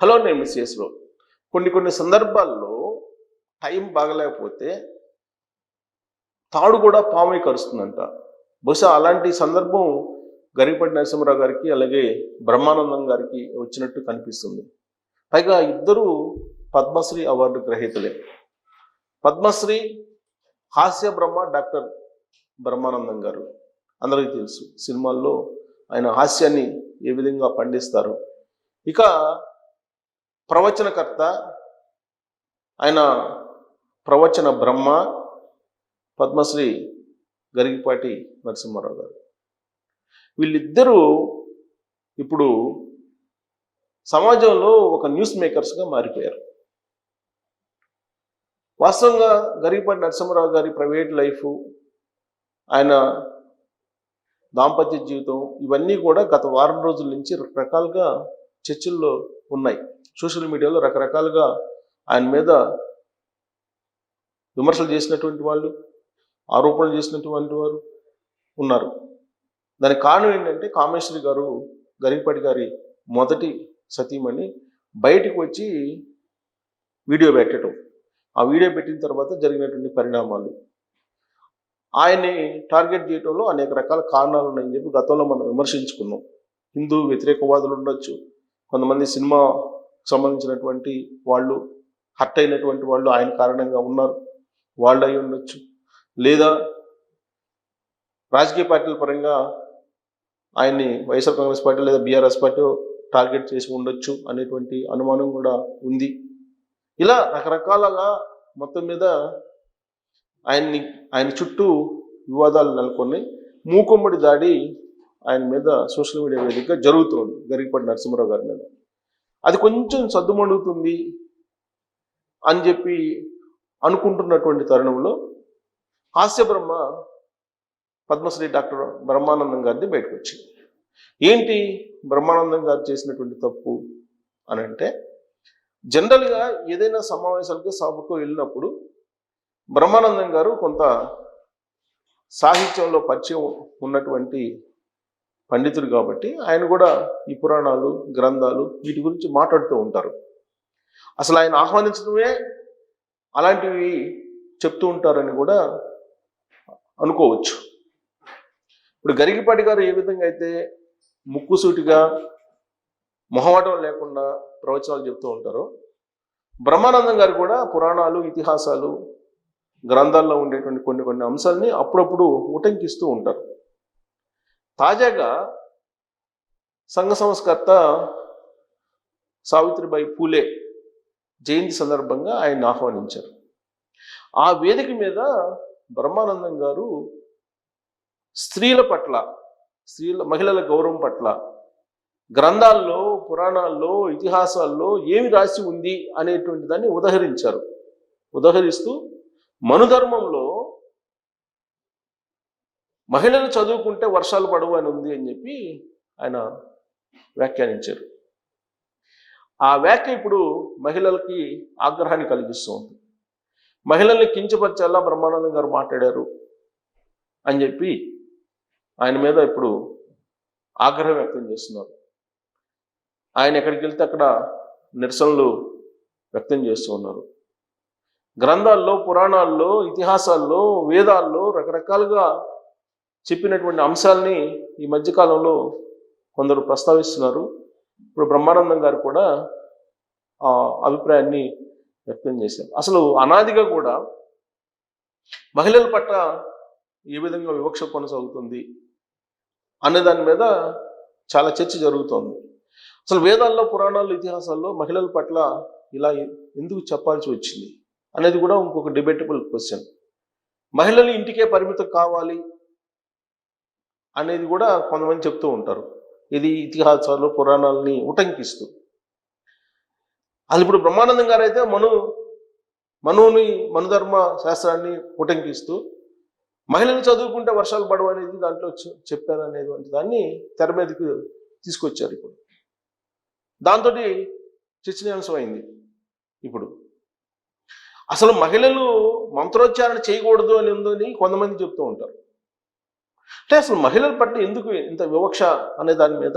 Hello నేను మిస్ఎస్లో కొన్ని కొన్ని సందర్భాల్లో టైం బాగలేకపోతే తాడు కూడా పామే కరుస్తుందంట. బహుశా అలాంటి సందర్భం గరిపడి నరసింహరావు గారికి అలాగే బ్రహ్మానందం గారికి వచ్చినట్టు కనిపిస్తుంది. పైగా ఇద్దరు పద్మశ్రీ అవార్డు గ్రహీతలే. పద్మశ్రీ హాస్య బ్రహ్మ డాక్టర్ బ్రహ్మానందం గారు. అందరికీ తెలుసు సినిమాల్లో ఆయన హాస్యాన్ని ఏ విధంగా పండిస్తారు. ఇక ప్రవచనకర్త ఆయన ప్రవచన బ్రహ్మ పద్మశ్రీ గరిగిపాటి నరసింహారావు గారు. వీళ్ళిద్దరూ ఇప్పుడు సమాజంలో ఒక న్యూస్ మేకర్స్గా మారిపోయారు. వాస్తవంగా గరిగిపాటి నరసింహారావు గారి ప్రైవేట్ లైఫ్ ఆయన దాంపత్య జీవితం ఇవన్నీ కూడా గత వారం రోజుల నుంచి రకరకాలుగా చర్చల్లో ఉన్నాయి. సోషల్ మీడియాలో రకరకాలుగా ఆయన మీద విమర్శలు చేసినటువంటి వాళ్ళు ఆరోపణలు చేసినటువంటి వారు ఉన్నారు. దానికి కారణం ఏంటంటే కామేశ్వరి గారు గరికపాటి గారి మొదటి సతీమణి బయటికి వచ్చి వీడియో పెట్టడం. ఆ వీడియో పెట్టిన తర్వాత జరిగినటువంటి పరిణామాలు. ఆయన్ని టార్గెట్ చేయడంలో అనేక రకాల కారణాలు ఉన్నాయని చెప్పి గతంలో మనం విమర్శించుకున్నాం. హిందూ వ్యతిరేకవాదులు ఉండొచ్చు కొంతమంది సినిమా సంబంధించినటువంటి వాళ్ళు హర్ట్ అయినటువంటి వాళ్ళు ఆయన కారణంగా ఉన్నారు. వాళ్ళు అయి ఉండొచ్చు. లేదా రాజకీయ పార్టీల పరంగా ఆయన్ని వైఎస్ఆర్ కాంగ్రెస్ పార్టీ లేదా బీఆర్ఎస్ పార్టీ టార్గెట్ చేసి ఉండొచ్చు అనేటువంటి అనుమానం కూడా ఉంది. ఇలా రకరకాలగా మొత్తం మీద ఆయన్ని ఆయన చుట్టూ వివాదాలు నెలకొని మూకుమ్మడి దాడి ఆయన మీద సోషల్ మీడియా వేదికగా జరుగుతోంది గరిగిపడి నరసింహరావు గారి మీద. అది కొంచెం సద్దుమణుగుతుంది అని చెప్పి అనుకుంటున్నటువంటి తరుణంలో హాస్య బ్రహ్మ పద్మశ్రీ డాక్టర్ బ్రహ్మానందం గారిది బయటకు వచ్చింది ఏంటి బ్రహ్మానందం గారు చేసినటువంటి తప్పు అని అంటే జనరల్గా ఏదైనా సమావేశాలకు సభకు వెళ్ళినప్పుడు బ్రహ్మానందం గారు కొంత సాహిత్యంలో పరిచయం ఉన్నటువంటి పండితుడు కాబట్టి ఆయన కూడా ఈ పురాణాలు గ్రంథాలు వీటి గురించి మాట్లాడుతూ ఉంటారు. అసలు ఆయన ఆహ్వానించడమే అలాంటివి చెప్తూ ఉంటారని కూడా అనుకోవచ్చు. ఇప్పుడు గరిగిపాటి గారు ఏ విధంగా అయితే ముక్కుసూటిగా మొహమాటం లేకుండా ప్రవచనాలు చెప్తూ ఉంటారో బ్రహ్మానందం గారు కూడా పురాణాలు ఇతిహాసాలు గ్రంథాల్లో ఉండేటువంటి కొన్ని కొన్ని అంశాలని అప్పుడప్పుడు ఉటంకిస్తూ ఉంటారు. తాజాగా సంఘ సంస్కర్త సావిత్రిబాయి పూలే జయంతి సందర్భంగా ఆయన ఆహ్వానించారు. ఆ వేదిక మీద బ్రహ్మానందం గారు స్త్రీల పట్ల స్త్రీల మహిళల గౌరవం పట్ల గ్రంథాల్లో పురాణాల్లో ఇతిహాసాల్లో ఏమి రాసి ఉంది అనేటువంటి దాన్ని ఉదహరించారు. ఉదహరిస్తూ మనుధర్మంలో మహిళలు చదువుకుంటే వర్షాలు పడవు అని ఉంది అని చెప్పి ఆయన వ్యాఖ్యానించారు. ఆ వ్యాఖ్య ఇప్పుడు మహిళలకి ఆగ్రహాన్ని కలిగిస్తూ ఉంది. మహిళల్ని కించపరిచేలా బ్రహ్మానందం గారు మాట్లాడారు అని చెప్పి ఆయన మీద ఇప్పుడు ఆగ్రహం వ్యక్తం చేస్తున్నారు. ఆయన ఎక్కడికి వెళ్తే అక్కడ నిరసనలు వ్యక్తం చేస్తూ ఉన్నారు. గ్రంథాల్లో పురాణాల్లో ఇతిహాసాల్లో వేదాల్లో రకరకాలుగా చెప్పినటువంటి అంశాలని ఈ మధ్యకాలంలో కొందరు ప్రస్తావిస్తున్నారు. ఇప్పుడు బ్రహ్మానందం గారు కూడా ఆ అభిప్రాయాన్ని వ్యక్తం చేశారు. అసలు అనాదిగా కూడా మహిళల పట్ల ఏ విధంగా వివక్ష కొనసాగుతుంది అనే దాని మీద చాలా చర్చ జరుగుతోంది. అసలు వేదాల్లో పురాణాల్లో ఇతిహాసాల్లో మహిళల పట్ల ఇలా ఎందుకు చెప్పాల్సి వచ్చింది అనేది కూడా ఇంకొక డిబేటబుల్ క్వశ్చన్ మహిళలు ఇంటికే పరిమితం కావాలి అనేది కూడా కొంతమంది చెప్తూ ఉంటారు. ఇది ఇతిహాసాలు పురాణాలని ఉటంకిస్తూ. అది ఇప్పుడు బ్రహ్మానందం గారు అయితే మను మనువుని మనుధర్మ శాస్త్రాన్ని ఉటంకిస్తూ మహిళలు చదువుకుంటే వర్షాలు పడవు అనేది దాంట్లో చెప్పారు అనేటువంటి దాన్ని తెర మీదకి తీసుకొచ్చారు ఇప్పుడు. దాంతో చర్చనీయాంశం అయింది ఇప్పుడు. అసలు మహిళలు మంత్రోచ్చారణ చేయకూడదు అని ఉందని కొంతమంది చెప్తూ ఉంటారు. అంటే అసలు మహిళల పట్ల ఎందుకు ఇంత వివక్ష అనే దాని మీద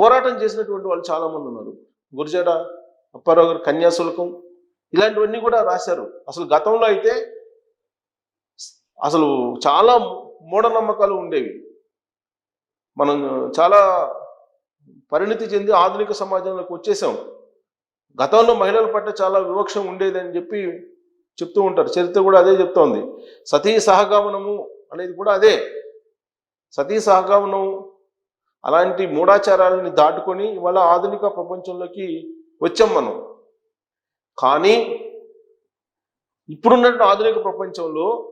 పోరాటం చేసినటువంటి వాళ్ళు చాలామంది ఉన్నారు. గురుజాడ అప్పారావు గారు కన్యాశుల్కం ఇలాంటివన్నీ కూడా రాశారు. అసలు గతంలో అయితే అసలు చాలా మూఢనమ్మకాలు ఉండేవి. మనం చాలా పరిణితి చెంది ఆధునిక సమాజంలోకి వచ్చేసాం. గతంలో మహిళల పట్ల చాలా వివక్ష ఉండేది అని చెప్పి చెప్తూ ఉంటారు. చరిత్ర కూడా అదే చెప్తోంది. సతీ సహగమనము అనేది కూడా అదే. సతీ సహగమనం అలాంటి మూఢాచారాలని దాటుకొని ఇవాళ ఆధునిక ప్రపంచంలోకి వచ్చాం మనం. కానీ ఇప్పుడున్నటువంటి ఆధునిక ప్రపంచంలో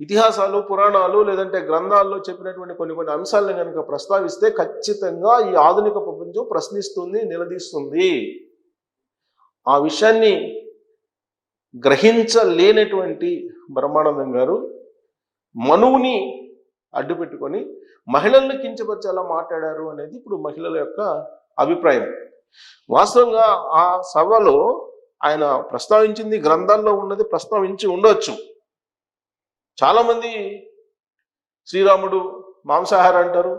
ఇతిహాసాలు పురాణాలు లేదంటే గ్రంథాల్లో చెప్పినటువంటి కొన్ని కొన్ని అంశాలను కనుక ప్రస్తావిస్తే ఖచ్చితంగా ఈ ఆధునిక ప్రపంచం ప్రశ్నిస్తుంది నిలదీస్తుంది. ఆ విషయాన్ని గ్రహించలేనటువంటి బ్రహ్మానందం గారు మనువుని అడ్డు పెట్టుకొని మహిళల్ని కించపరిచేలా మాట్లాడారు అనేది ఇప్పుడు మహిళల యొక్క అభిప్రాయం. వాస్తవంగా ఆ సభలో ఆయన ప్రస్తావించింది గ్రంథాల్లో ఉన్నది ప్రస్తావించి ఉండొచ్చు. చాలామంది శ్రీరాముడు మాంసాహార అంటారు.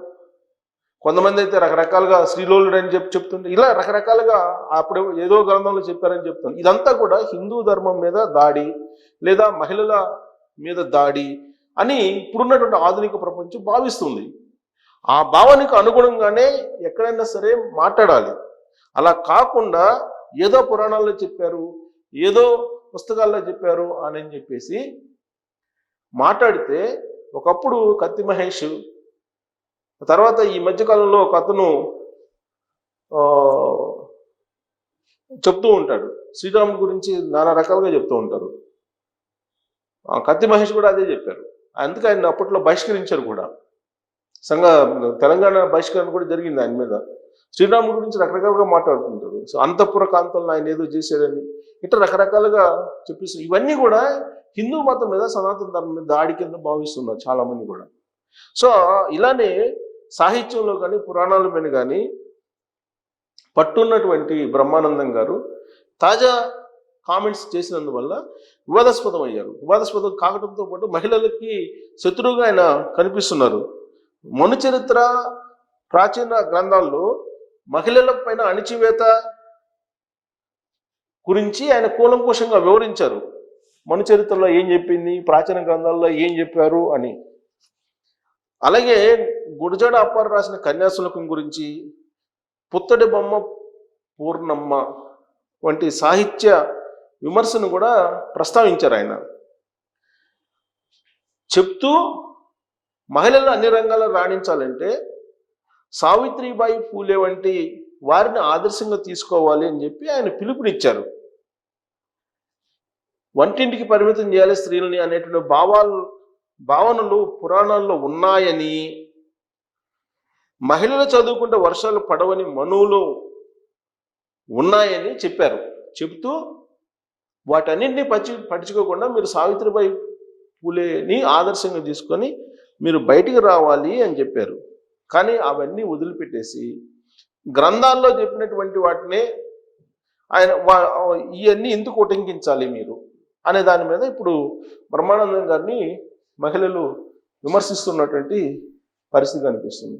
కొంతమంది అయితే రకరకాలుగా శ్రీలోలుడు అని చెప్పి చెప్తుంటే ఇలా రకరకాలుగా అప్పుడు ఏదో గ్రంథంలో చెప్పారని చెప్తాను ఇదంతా కూడా హిందూ ధర్మం మీద దాడి లేదా మహిళల మీద దాడి అని ఇప్పుడున్నటువంటి ఆధునిక ప్రపంచం భావిస్తుంది. ఆ భావనకు అనుగుణంగానే ఎక్కడైనా సరే మాట్లాడాలి. అలా కాకుండా ఏదో పురాణాల్లో చెప్పారు ఏదో పుస్తకాల్లో చెప్పారు అని చెప్పేసి మాట్లాడితే ఒకప్పుడు కత్తి మహేష్ తర్వాత ఈ మధ్యకాలంలో ఒక అతను చెప్తూ ఉంటాడు. శ్రీరాముడి గురించి నానా రకాలుగా చెప్తూ ఉంటారు. ఆ, కత్తి మహేష్ కూడా అదే చెప్పారు. అందుకే ఆయన అప్పట్లో బహిష్కరించారు కూడా. సంఘ తెలంగాణ బహిష్కరణ కూడా జరిగింది ఆయన మీద. శ్రీరాముడి గురించి రకరకాలుగా మాట్లాడుతుంటారు సో అంతఃపుర కాంతంలో ఆయన ఏదో చేశారని ఇట్లా రకరకాలుగా చెప్పేసి ఇవన్నీ కూడా హిందూ మతం మీద సనాతన ధర్మం మీద దాడి కింద భావిస్తున్నారు చాలా మంది కూడా. సో ఇలానే సాహిత్యంలో కానీ పురాణాల మీద కానీ పట్టున్నటువంటి బ్రహ్మానందం గారు తాజా కామెంట్స్ చేసినందువల్ల వివాదాస్పదం అయ్యారు వివాదాస్పదం కావడంతో పాటు మహిళలకి శత్రువుగా ఆయన కనిపిస్తున్నారు. మను చరిత్ర ప్రాచీన గ్రంథాల్లో మహిళల పైన అణిచివేత గురించి ఆయన కూలంకోశంగా వివరించారు. మను చరిత్రలో ఏం చెప్పింది? ప్రాచీన గ్రంథాల్లో ఏం చెప్పారు అని. అలాగే గుడిజాడ అప్పారు రాసిన కన్యాశులకం గురించి పుత్తడి బొమ్మ పూర్ణమ్మ వంటి సాహిత్య విమర్శను కూడా ప్రస్తావించారు ఆయన. చెప్తూ మహిళలు అన్ని రంగాల్లో రాణించాలంటే సావిత్రిబాయి పూలే వంటి వారిని ఆదర్శంగా తీసుకోవాలి అని చెప్పి ఆయన పిలుపునిచ్చారు. వంటింటికి పరిమితం చేయాలి స్త్రీలని అనేటువంటి భావాలు భావనలు పురాణాల్లో ఉన్నాయని మహిళలు చదువుకుంటే వర్షాలు పడవని మనువులు ఉన్నాయని చెప్పారు. చెబుతూ వాటన్నింటినీ పచ్చి పట్టించుకోకుండా మీరు సావిత్రిబాయి పూలేని ఆదర్శంగా తీసుకొని మీరు బయటికి రావాలి అని చెప్పారు. కానీ అవన్నీ వదిలిపెట్టేసి గ్రంథాల్లో చెప్పినటువంటి వాటినే ఆయన ఇవన్నీ ఎందుకు ఉటంకించాలి మీరు? అనే దాని మీద ఇప్పుడు బ్రహ్మానందం గారిని మహిళలు విమర్శిస్తున్నటువంటి పరిస్థితి కనిపిస్తుంది.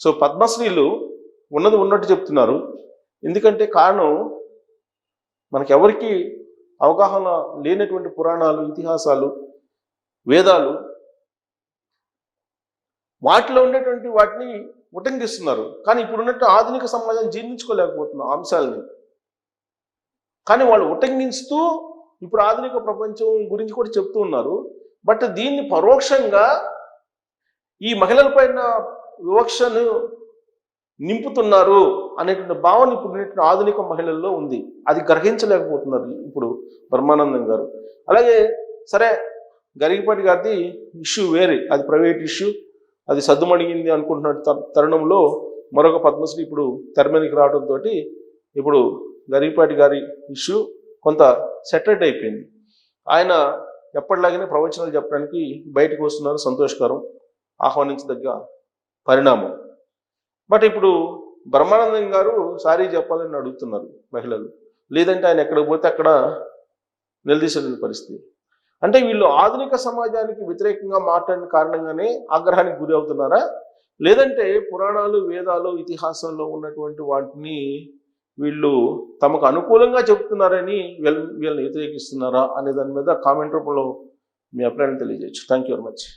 సో పద్మశ్రీలు ఉన్నది ఉన్నట్టు చెప్తున్నారు. ఎందుకంటే కారణం మనకెవరికి అవగాహన లేనటువంటి పురాణాలు ఇతిహాసాలు వేదాలు వాటిలో ఉండేటువంటి వాటిని ఉటంకిస్తున్నారు. కానీ ఇప్పుడు ఉన్నట్టు ఆధునిక సమాజం జీర్ణించుకోలేకపోతున్న అంశాలని. కానీ వాళ్ళు ఉటంకిస్తూ ఇప్పుడు ఆధునిక ప్రపంచం గురించి కూడా చెప్తూ ఉన్నారు. బట్ దీన్ని పరోక్షంగా ఈ మహిళల పైన వివక్షను నింపుతున్నారు అనేటువంటి భావన ఇప్పుడు ఆధునిక మహిళల్లో ఉంది. అది గ్రహించలేకపోతున్నారు ఇప్పుడు బ్రహ్మానందం గారు. అలాగే సరే గరిగిపాటి గారిది ఇష్యూ వేరే. అది ప్రైవేట్ ఇష్యూ. అది సద్దుమణిగింది అనుకుంటున్న తరుణంలో మరొక పద్మశ్రీ ఇప్పుడు తెరమీదకి రావడంతో ఇప్పుడు గరిగిపాటి గారి ఇష్యూ కొంత సెటరేట్ అయిపోయింది. ఆయన ఎప్పటిలాగానే ప్రవచనాలు చెప్పడానికి బయటకు వస్తున్నారు. సంతోషకరం ఆహ్వానించదగ్గ పరిణామం. బట్ ఇప్పుడు బ్రహ్మానందం గారు సారీ చెప్పాలని అడుగుతున్నారు మహిళలు. లేదంటే ఆయన ఎక్కడికి పోతే అక్కడ నిలదీసిన పరిస్థితి. అంటే వీళ్ళు ఆధునిక సమాజానికి వ్యతిరేకంగా మాట్లాడిన కారణంగానే ఆగ్రహానికి గురి అవుతున్నారా? లేదంటే పురాణాలు వేదాలు ఇతిహాసంలో ఉన్నటువంటి వాటిని వీళ్ళు తమకు అనుకూలంగా చెప్తున్నారని వీళ్ళని వ్యతిరేకిస్తున్నారా అనే దాని మీద కామెంట్ రూపంలో మీ అభిప్రాయం తెలియజేయచ్చు. Thank you very much